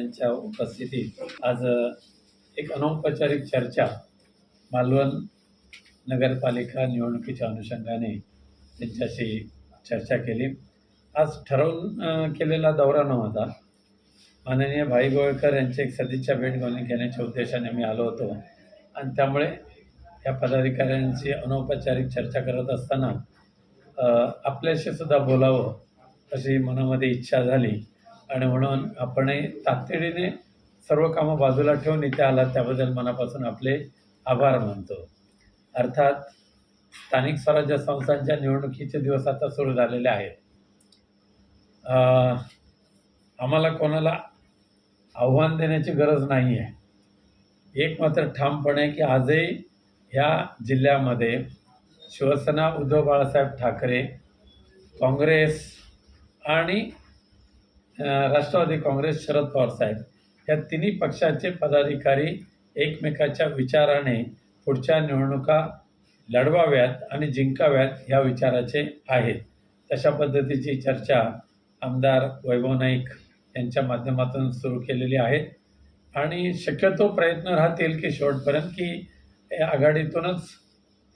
यांच्या उपस्थितीत आज एक अनौपचारिक चर्चा मालवण नगरपालिका निवडणुकीच्या अनुषंगाने त्यांच्याशी चर्चा केली. आज ठरवून केलेला दौरा नव्हता माननीय भाई गोळकर यांची एक सदिच्छा भेट घेऊन घेण्याच्या उद्देशाने मी आलो होतो. आणि त्यामुळे या पदाधिकाऱ्यांशी अनौपचारिक चर्चा करत असताना आपल्याशी सुद्धा बोलावं अशी मनामध्ये इच्छा झाली. आणि म्हणून आपण तातडीने सर्व कामं बाजूला ठेवून इथे आलात त्याबद्दल मनापासून आपले आभार मानतो. अर्थात स्थानिक स्वराज्य संस्थांच्या निवडणुकीचे दिवस आता सुरू झालेले आहेत. आम्हाला कोणाला आव्हान देण्याची गरज नाही आहे. एक मात्र ठामपणे की आजही ह्या जिल्ह्यामध्ये शिवसेना उद्धव बाळासाहेब ठाकरे काँग्रेस आणि राष्ट्रवादी काँग्रेस शरद पवार साहेब. या तिन्ही पक्षाचे पदाधिकारी एकमेकाच्या विचाराने पुढच्या निवडणुका लढवाव्यात आणि जिंकाव्यात ह्या विचाराचे आहेत. तशा पद्धतीची चर्चा आमदार वैभव नाईक यांच्या माध्यमातून सुरू केलेली आहे. आणि शक्यतो प्रयत्न राहतील की शेवटपर्यंत की या आघाडीतूनच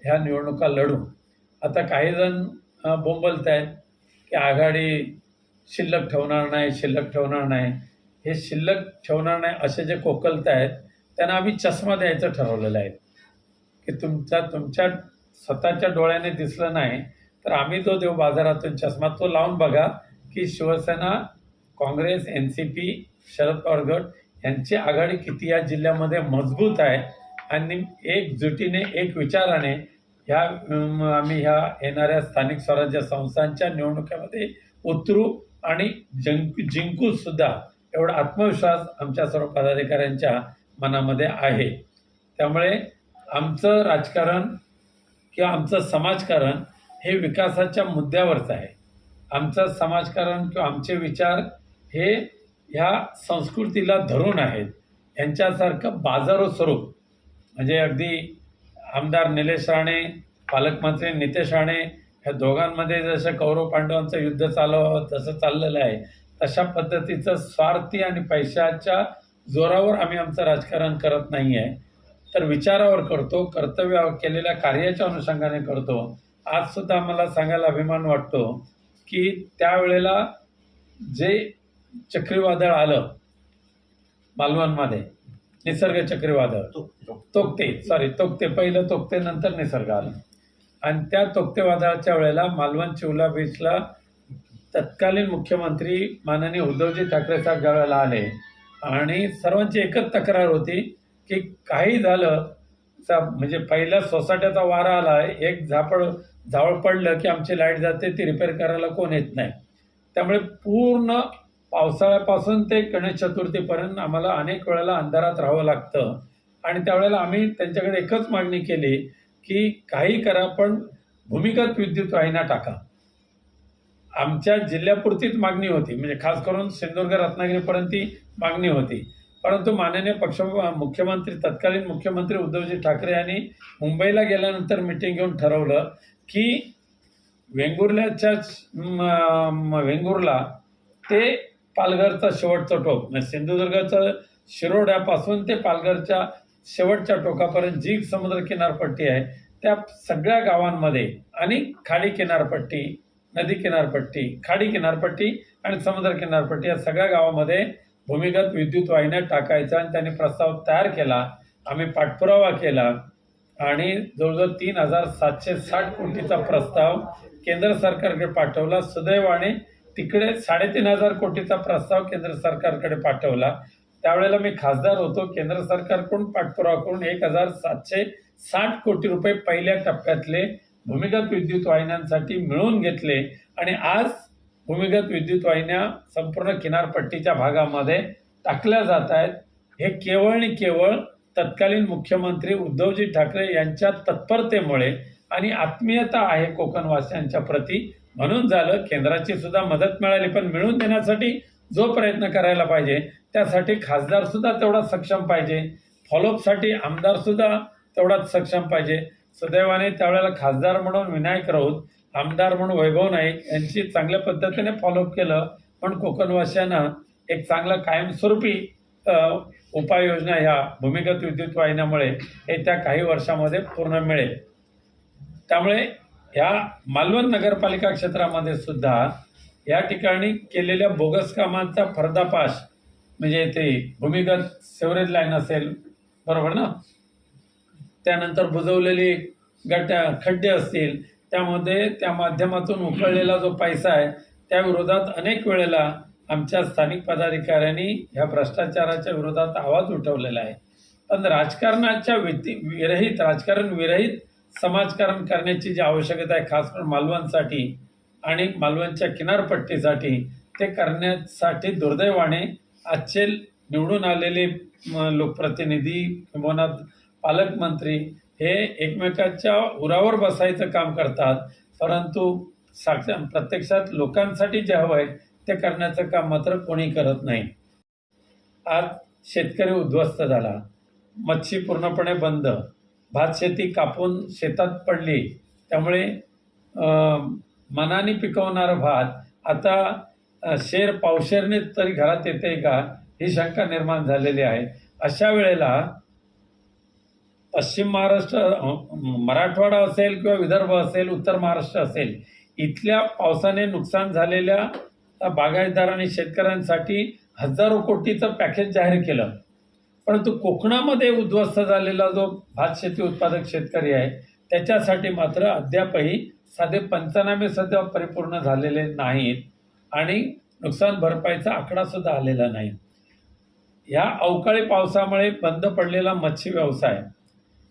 ह्या निवडणुका लढू. आता काही जण बोंबलत आहेत की आघाडी शिल्लक ठेवणार नाही शिल्लक ठेवणार नाही. हे शिल्लक ठेवणार नाही असे जे कोकलत आहेत त्यांना आम्ही चष्मा द्यायचं ठरवलेलं आहे. की तुमचा तुमच्या स्वतःच्या डोळ्याने दिसलं नाही तर आम्ही जो देऊ बाजारातून चष्मा तो लावून बघा की Shivsena Congress N C P Sharad Pawar गट यांची आघाडी किती या जिल्ह्यामध्ये मजबूत आहे. आणि एकजुटीने एक विचाराने ह्या आम्ही ह्या येणाऱ्या स्थानिक स्वराज्य संस्थांच्या निवडणुकीमध्ये उतरू आणि जंक जिंकू सुद्धा एवढा आत्मविश्वास आमच्या सर्व पदाधिकाऱ्यांच्या मनामध्ये आहे. त्यामुळे आमचं राजकारण किंवा आमचं समाजकारण हे विकासाच्या मुद्द्यावरचं आहे. आमचं समाजकारण किंवा आमचे विचार हे ह्या संस्कृतीला धरून आहेत. यांच्यासारखं बाजारो स्वरूप म्हणजे अगदी आमदार निलेश राणे पालकमंत्री नितेश राणे ह्या दोघांमध्ये जसं कौरव पांडवांचं युद्ध चालव तसं चाललेलं आहे. तशा पद्धतीचं स्वार्थी आणि पैशाच्या जोरावर आम्ही आमचं राजकारण करत नाही आहे तर विचारावर करतो कर्तव्य केलेल्या कार्याच्या अनुषंगाने करतो. आज सुद्धा आम्हाला सांगायला अभिमान वाटतो की त्यावेळेला जे चक्रीवादळ आलं मालवणमध्ये निसर्ग चक्रीवादळ तोक्ते सॉरी तोक्ते पहिलं तोक्ते नंतर निसर्ग आलं. आणि त्या तोक्तेवादाच्या वेळेला मालवण चिवला बीचला तत्कालीन मुख्यमंत्री माननीय उद्धवजी ठाकरे साहेब आले आणि सर्वांची एकच तक्रार होती की काही झालं सा- म्हणजे पहिल्या सोसाट्याचा वारा आला एक झापड झावळ पडलं की आमची लाइट जाते ती रिपेअर करायला कोण येत नाही. त्यामुळे पूर्ण पावसाळ्यापासून ते गणेश चतुर्थीपर्यंत आम्हाला अनेक वेळेला अंधारात राहावं लागतं. आणि त्यावेळेला आम्ही त्यांच्याकडे एकच मागणी केली की काही करा पण भूमिगत विद्युत वाहिन्या टाका. आमच्या जिल्ह्यापुरतीच मागणी होती. म्हणजे खास करून सिंधुदुर्ग रत्नागिरीपर्यंत ती मागणी होती. परंतु माननीय पक्ष मुख्यमंत्री तत्कालीन मुख्यमंत्री उद्धवजी ठाकरे यांनी मुंबईला गेल्यानंतर मिटिंग घेऊन ठरवलं की वेंगुर्ल्याच्याच वेंगुर्ला ते पालघरचा शेवटचं टोक. म्हणजे सिंधुदुर्गाचं शिरोड्यापासून ते पालघरच्या शेवटच्या टोकापर्यंत जी समुद्र किनारपट्टी आहे त्या सगळ्या गावांमध्ये आणि खाडी किनारपट्टी नदी किनारपट्टी खाडी किनारपट्टी आणि समुद्र किनारपट्टी या सगळ्या गावामध्ये भूमिगत विद्युत वाहिन्या टाकायचा आणि त्यांनी प्रस्ताव तयार केला. आम्ही पाठपुरावा केला आणि जवळजवळ तीन हजार सातशे साठ कोटीचा प्रस्ताव केंद्र सरकारकडे पाठवला. सुदैवाने तिकडे साडेतीन हजार कोटीचा प्रस्ताव केंद्र सरकारकडे पाठवला. त्यावेळेला मी खासदार होतो. केंद्र सरकारकडून पाठपुरावा करून एक हजार सातशे साठ कोटी रुपये पहिल्या टप्प्यातले भूमिगत विद्युत वाहिन्यांसाठी मिळवून घेतले आणि आज भूमिगत विद्युत वाहिन्या संपूर्ण किनारपट्टीच्या भागामध्ये टाकल्या जात आहेत. हे केवळ आणि केवळ तत्कालीन मुख्यमंत्री उद्धवजी ठाकरे यांच्या तत्परतेमुळे आणि आत्मीयता आहे कोकणवासियांच्या प्रती म्हणून झालं केंद्राची सुद्धा मदत मिळाली. पण मिळवून देण्यासाठी जो प्रयत्न करायला पाहिजे त्यासाठी खासदारसुद्धा तेवढा सक्षम पाहिजे. फॉलोअपसाठी आमदारसुद्धा तेवढाच सक्षम पाहिजे. सुदैवाने त्यावेळेला खासदार म्हणून विनायक राऊत आमदार म्हणून वैभव नाईक यांची चांगल्या पद्धतीने फॉलोअप केलं. पण कोकणवासियांना एक चांगला कायमस्वरूपी उपाययोजना ह्या भूमिगत विद्युत वाहिन्यामुळे येत्या काही वर्षामध्ये पूर्ण मिळेल. त्यामुळे ह्या मालवण नगरपालिका क्षेत्रामध्ये सुद्धा या ठिकाणी केलेल्या बोगस कामांचा पर्दाफाश म्हणजे ते भूमिगत सेवरेज लाईन असेल बरोबर ना? त्यानंतर बुजवलेली गट्या खड्डे असतील त्यामध्ये त्या माध्यमातून उकळलेला जो पैसा आहे त्या विरोधात अनेक वेळेला आमच्या स्थानिक पदाधिकाऱ्यांनी ह्या भ्रष्टाचाराच्या विरोधात आवाज उठवलेला आहे. पण राजकारणाच्या व्यति विरहित राजकारण विरहित समाजकारण करण्याची जी आवश्यकता आहे खास करून मालवणसाठी आणि मालवणच्या किनारपट्टीसाठी ते करण्यासाठी दुर्दैवाने आजचे निवडून आलेले म, लोकप्रतिनिधी किंवा पालकमंत्री हे एकमेकाच्या उरावर बसायचं काम करतात. परंतु साक्ष प्रत्यक्षात लोकांसाठी जे हवं आहे ते करण्याचं काम मात्र कोणी करत नाही. आज शेतकरी उद्ध्वस्त झाला. मच्छी पूर्णपणे बंद. भात शेती कापून शेतात पडली. त्यामुळे मनाने पिकवणारा भात आता शेर पावशेरने तरी घरात येते का? ही शंका निर्माण झालेली आहे. अशा वेळेला पश्चिम महाराष्ट्र मराठवाडा असेल किंवा विदर्भ असेल उत्तर महाराष्ट्र असेल इथल्या पावसाने नुकसान झालेल्या अं, बागायतदार आणि शेतकऱ्यांसाठी हजारो कोटीचं पॅकेज जाहीर केलं. परंतु कोकणामध्ये उद्ध्वस्त झालेला जो भात शेती उत्पादक शेतकरी आहे त्याच्यासाठी मात्र अद्यापही साधे पंचनामे सध्या परिपूर्ण झालेले नाहीत. आणि नुकसान भरपाईचा आकडासुद्धा आलेला नाही. ह्या अवकाळी पावसामुळे बंद पडलेला मच्छी व्यवसाय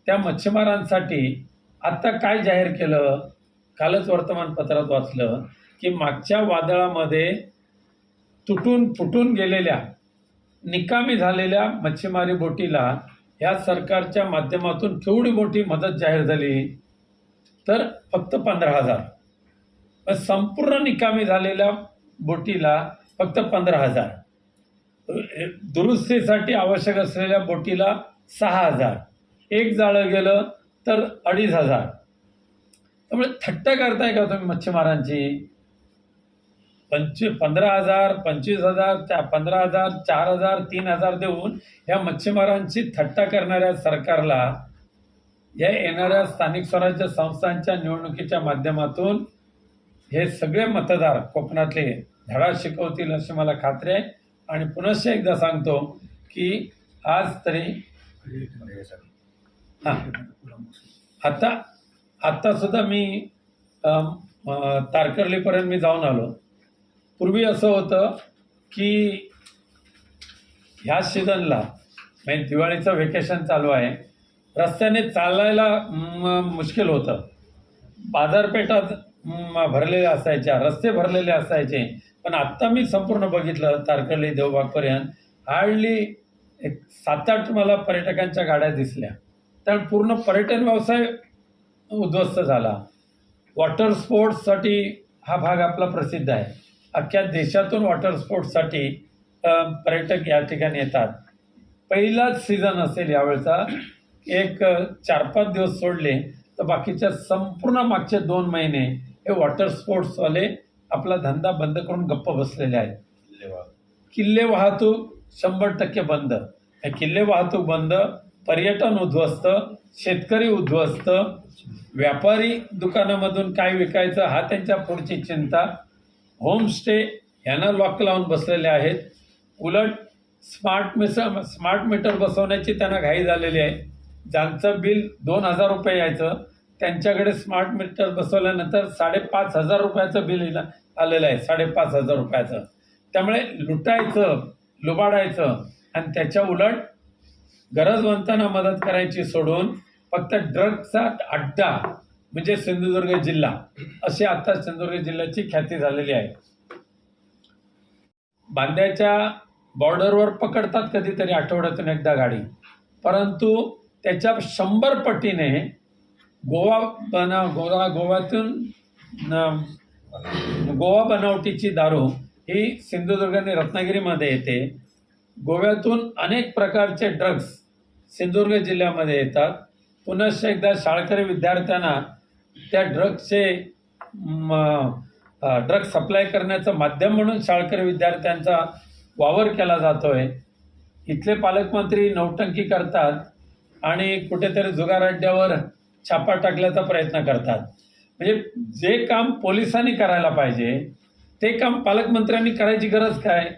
त्या मच्छीमारांसाठी आत्ता काय जाहीर केलं? कालच वर्तमानपत्रात वाचलं की मागच्या वादळामध्ये तुटून फुटून गेलेल्या निकामी झालेल्या मच्छीमारी बोटीला ह्या सरकारच्या माध्यमातून केवढी मोठी मदत जाहीर झाली? तर फक्त पंधरा हजार. संपूर्ण निकामी झालेल्या बोटीला फक्त पंधरा हजार. दुरुस्तीसाठी आवश्यक असलेल्या बोटीला सहा हजार. एक जाळं गेलं तर अडीच हजार. त्यामुळे थट्ट करताय का तुम्ही मच्छीमारांची? पंचवी पंधरा हजार पंचवीस हजार त्या पंधरा हजार चार हजार तीन हजार देऊन या मच्छीमारांची थट्टा करणाऱ्या सरकारला या येणाऱ्या स्थानिक स्वराज्य संस्थांच्या निवडणुकीच्या माध्यमातून हे सगळे मतदार कोकणातले धडा शिकवतील अशी मला खात्री आहे. आणि पुनश्च एकदा सांगतो की आज तरी हां. आता आत्ता आत्तासुद्धा मी तारकर्लीपर्यंत मी जाऊन आलो. पूर्वी असं होतं की ह्या सीझनला म्हणजे दिवाळीचं व्हेकेशन चालू आहे. रस्त्याने चालायला मुश्किल होतं. बाजारपेठात भरलेल्या असायच्या रस्ते भरलेले असायचे. पण आत्ता मी संपूर्ण बघितलं तारकर्ली देवबागपर्यंत हार्डली एक सात आठ मला पर्यटकांच्या गाड्या दिसल्या. तर पूर्ण पर्यटन व्यवसाय उद्ध्वस्त झाला. वॉटर स्पोर्ट्ससाठी हा भाग आपला प्रसिद्ध आहे. अख्ख्या देशातून वॉटर स्पोर्ट्ससाठी पर्यटक या ठिकाणी येतात. पहिलाच सीझन असेल यावेळचा. एक चार पाच दिवस सोडले तर बाकीच्या संपूर्ण मागचे दोन महिने हे वॉटर स्पोर्ट्सवाले आपला धंदा बंद करून गप्प बसलेले आहेत. किल्ले वाहतूक. शंभर टक्के बंद. हे किल्ले वाहतूक बंद पर्यटन उद्ध्वस्त शेतकरी उद्ध्वस्त व्यापारी दुकानामधून काय विकायचं हा त्यांच्या पुढची चिंता. होमस्टे यांना लॉक लावून बसलेले आहेत. उलट स्मार्ट मिस स्मार्ट मीटर बसवण्याची त्यांना घाई झालेली आहे. ज्यांचं बिल दोन हजार रुपये यायचं त्यांच्याकडे स्मार्ट मीटर बसवल्यानंतर साडेपाच हजार रुपयाचं बिल आलेलं आहे. साडेपाच हजार रुपयाचं. त्यामुळे लुटायचं लुबाडायचं आणि त्याच्या उलट गरजवंतांना मदत करायची सोडून फक्त ड्रगचा अड्डा म्हणजे सिंधुदुर्ग जिल्हा अशी आता सिंधुदुर्ग जिल्ह्याची ख्याती झालेली आहे. बांद्याच्या बॉर्डरवर पकडतात कधीतरी आठवड्यातून एकदा गाडी. परंतु त्याच्या शंभर पटीने गोवा बना गोवा गोव्यातून गोवा बनावटीची दारू ही सिंधुदुर्ग आणि रत्नागिरीमध्ये येते. गोव्यातून अनेक प्रकारचे ड्रग्स सिंधुदुर्ग जिल्ह्यामध्ये येतात. पुनश्च एकदा शाळकरी विद्यार्थ्यांना त्या ड्रग्सचे ड्रग्स सप्लाय करण्याचं माध्यम म्हणून शाळकरी विद्यार्थ्यांचा वावर केला जातो आहे इथले पालकमंत्री नौटंकी करतात आणि कुठेतरी जुगार अड्ड्यावर छापा टाकण्याचा प्रयत्न करतात. म्हणजे जे काम पोलिसांनी करायला पाहिजे ते काम पालकमंत्र्यांनी करायची गरज काय?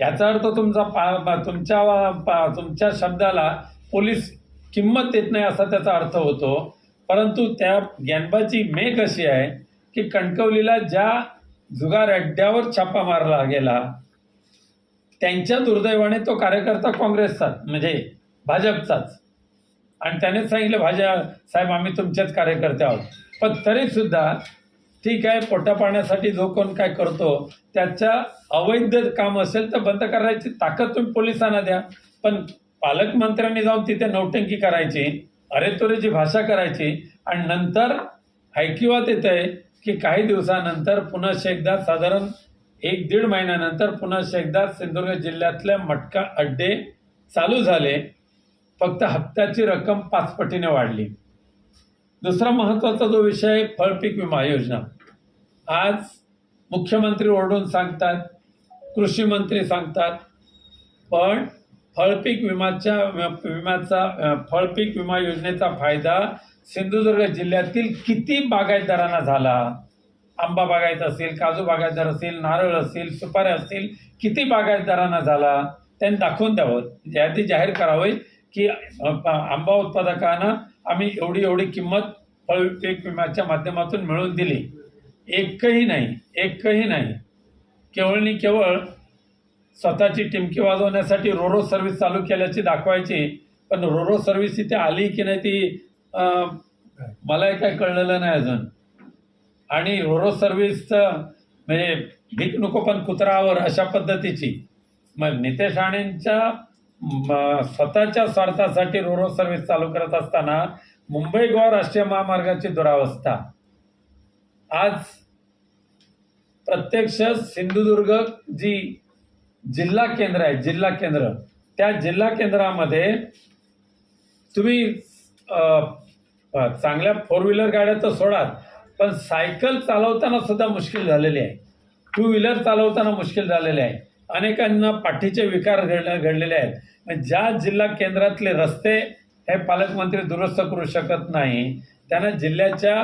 याचा अर्थ तुमचा पा तुमच्या पा तुमच्या शब्दाला पोलीस किंमत देत नाही असा त्याचा अर्थ होतो. परंतु त्या ज्ञानबाची मेघ अशी आहे की कणकवलीला ज्या जुगार अड्ड्यावर छापा मारला गेला त्यांच्या दुर्दैवाने तो कार्यकर्ता काँग्रेसचा म्हणजे भाजपचाच. आणि त्याने सांगितलं भाज्या साहेब आम्ही तुमचेच कार्यकर्ते आहोत. पण तरीसुद्धा ठीक आहे पोटा पाण्यासाठी जो कोण काय करतो त्याच्या अवैध काम असेल तर बंद करायची ताकद तुम्ही पोलिसांना द्या. पण पालकमंत्र्यांनी जाऊन तिथे नौटंकी करायची अरे तुरेची भाषा करायची आणि नंतर ऐकिवात येत आहे की काही दिवसानंतर पुन्हा एकदा साधारण एक दीड महिन्यानंतर पुन्हा एकदा सिंधुदुर्ग जिल्ह्यातल्या मटका अड्डे चालू झाले. फक्त हप्त्याची रक्कम पाच पटीने वाढली. दुसरा महत्त्वाचा जो विषय आहे फळपीक विमा योजना. आज मुख्यमंत्री ओरडून सांगतात कृषी मंत्री सांगतात पण फळपीक विमाच्या विम्याचा फळपीक विमा योजनेचा फायदा सिंधुदुर्ग जिल्ह्यातील किती बागायतदारांना झाला? आंबा बागायत असेल काजू बागायतदार असेल नारळ असेल सुपाऱ्या असतील किती बागायतदारांना झाला? त्यांनी दाखवून द्यावं. म्हणजे यादी जाहीर करावी. की आंबा उत्पादकांना आम्ही एवढी एवढी किंमत फळ पीक विम्याच्या माध्यमातून मिळवून दिली. एकही नाही एकही नाही. केवळनी केवळ स्वतःची टिमकी वाजवण्यासाठी रोरो सर्व्हिस चालू केल्याची दाखवायची पण रोरो सर्व्हिस इथे आली की नाही ती मलाही काही कळलेलं नाही अजून. आणि रोरो सर्व्हिसचं म्हणजे भीक नको पण कुत्रावर अशा पद्धतीची. मग नितेश राणेंच्या स्वतःच्या स्वार्थासाठी रोरो सर्व्हिस चालू करत असताना मुंबई गोवा राष्ट्रीय महामार्गाची दुरावस्था. आज प्रत्यक्ष सिंधुदुर्ग जी जिल्हा केंद्र आहे जिल्हा केंद्र त्या जिल्हा केंद्रामध्ये तुम्ही चांगल्या फोर व्हीलर गाड्या तर सोडात पण सायकल चालवताना सुद्धा मुश्किल झालेली आहे. टू व्हीलर चालवताना मुश्किल झालेले आहे. अनेकांना पाठीचे विकार घड घडलेले आहेत. ज्या जिल्हा केंद्रातले रस्ते हे पालकमंत्री दुरुस्त करू शकत नाही त्यांना जिल्ह्याच्या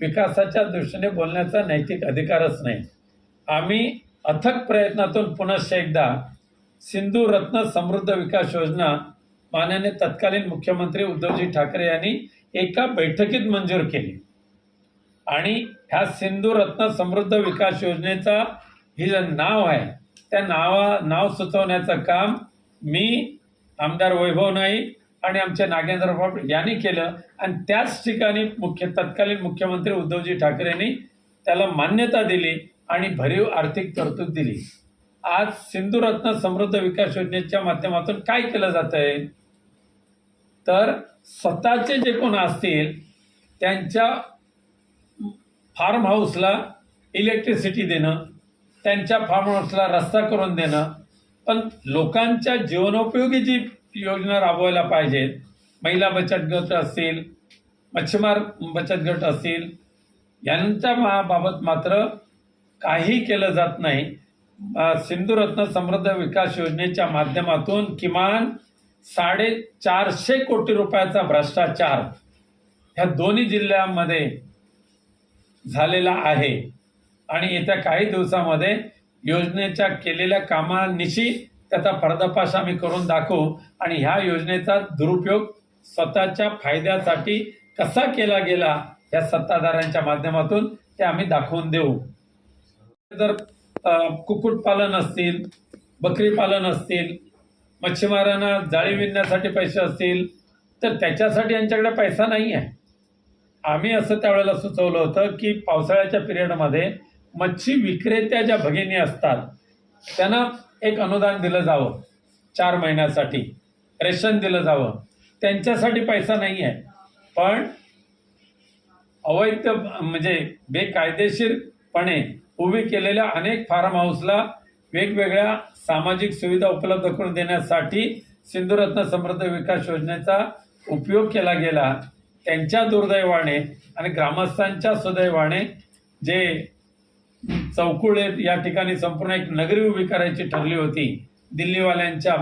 विकासाच्या दृष्टीने बोलण्याचा नैतिक अधिकारच नाही. आम्ही अथक प्रयत्नातून पुन्हा एकदा सिंधू रत्न समृद्ध विकास योजना माननीय तत्कालीन मुख्यमंत्री उद्धवजी ठाकरे यांनी एका बैठकीत मंजूर केली. आणि ह्या सिंधू रत्न समृद्ध विकास योजनेचा हे जे नाव आहे त्या नावा नाव सुचवण्याचं काम मी आमदार वैभव नाईक आणि आमचे नागेंद्र बाब यांनी केलं. आणि त्याच ठिकाणी मुख्य तत्कालीन मुख्यमंत्री उद्धवजी ठाकरेंनी त्याला मान्यता दिली आणि भरीव आर्थिक तरतूद दिली. आज सिंधुरत्न समृद्ध विकास योजनेच्या माध्यमातून काय केलं जात आहे? तर स्वतःचे जे कोण असतील त्यांच्या फार्म हाऊसला इलेक्ट्रिसिटी देणं त्यांच्या फार्म हाऊसला रस्ता करून देणं पण लोकांच्या जीवनोपयोगी जी योजना राबवायला पाहिजेत महिला बचत गट असतील मच्छीमार बचत गट असतील यांच्या बाबत मात्र काही केलं जात नाही. सिंधुरत्न समृद्ध विकास योजनेच्या माध्यमातून किमान साडेचारशे कोटी रुपयाचा भ्रष्टाचार ह्या दोन्ही जिल्ह्यांमध्ये झालेला आहे. आणि येत्या काही दिवसामध्ये योजनेच्या केलेल्या कामानिशी त्याचा पर्दाफाश आम्ही करून दाखवू आणि ह्या योजनेचा दुरुपयोग स्वतःच्या फायद्यासाठी कसा केला गेला या सत्ताधाऱ्यांच्या माध्यमातून ते आम्ही दाखवून देऊ. जर कुक्कुटपालन असतील बकरी पालन असतील मच्छीमारांना जाळी विणण्यासाठी पैसे असतील तर त्याच्यासाठी यांच्याकडे पैसा नाही आहे आम्ही असं त्यावेळेला सुचवलं होतं की पावसाळ्याच्या पिरियडमध्ये मच्छी विक्रेत्या ज्या भगिनी असतात. त्यांना एक अनुदान दिलं जावं. चार महिन्यासाठी. रेशन दिलं जावं. त्यांच्यासाठी पैसा नाही आहे. पण अवैध म्हणजे बेकायदेशीरपणे उभी केलेल्या अनेक फार्म हाऊसला वेगवेगळ्या सामाजिक सुविधा उपलब्ध करून देण्यासाठी सिंधुरत्न समृद्ध विकास योजनेचा उपयोग केला गेला. त्यांच्या दुर्दैवाने आणि ग्रामस्थांच्या सुदैवाने जे चौकुळे या ठिकाणी संपूर्ण एक नगरी उभी करायची ठरली होती. दिल्लीवाल्यांच्या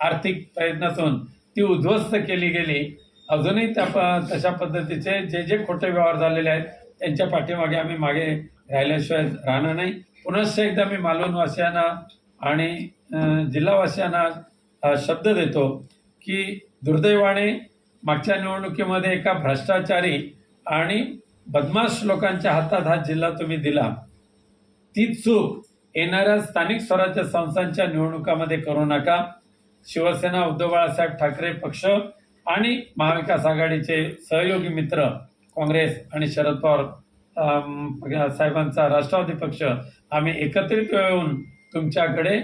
आर्थिक प्रयत्नातून ती उद्ध्वस्त केली गेली. अजूनही त्या प तशा पद्धतीचे जे जे खोटे व्यवहार झालेले आहेत त्यांच्या पाठीमागे आम्ही मागे राहिल्याशिवाय राहणार नाही. पुनश्च एकदा मी मालवणवासियांना आणि जिल्हावासियांना शब्द देतो की दुर्दैवाने मागच्या निवडणुकीमध्ये एका भ्रष्टाचारी आणि बदमाश लोकांच्या हातात हा जिल्हा तुम्ही दिला. ती चूक येणाऱ्या स्थानिक स्वराज्य संस्थांच्या निवडणुकामध्ये करू नका. शिवसेना उद्धव बाळासाहेब ठाकरे पक्ष आणि महाविकास आघाडीचे सहयोगी मित्र काँग्रेस आणि शरद पवार साहेबांचा राष्ट्रवादी पक्ष. आम्ही एकत्रित येऊन तुमच्याकडे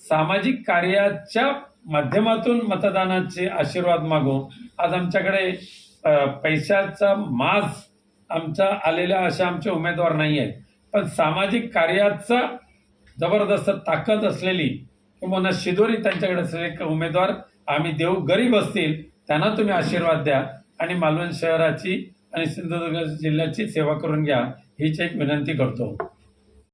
सामाजिक कार्याच्या माध्यमातून मतदानाचे आशीर्वाद मागू. आज आमच्याकडे पैशाचा मास आमचा आलेल्या अशा आमचे उमेदवार नाही आहेत पण सामाजिक कार्याचा जबरदस्त ताकद असलेली किंवा शिदोरी त्यांच्याकडे असलेले उमेदवार आम्ही देऊ गरीब असतील त्यांना तुम्ही आशीर्वाद द्या आणि मालवण शहराची आणि सिंधुदुर्ग जिल्ह्याची सेवा करून घ्या हीच एक विनंती करतो.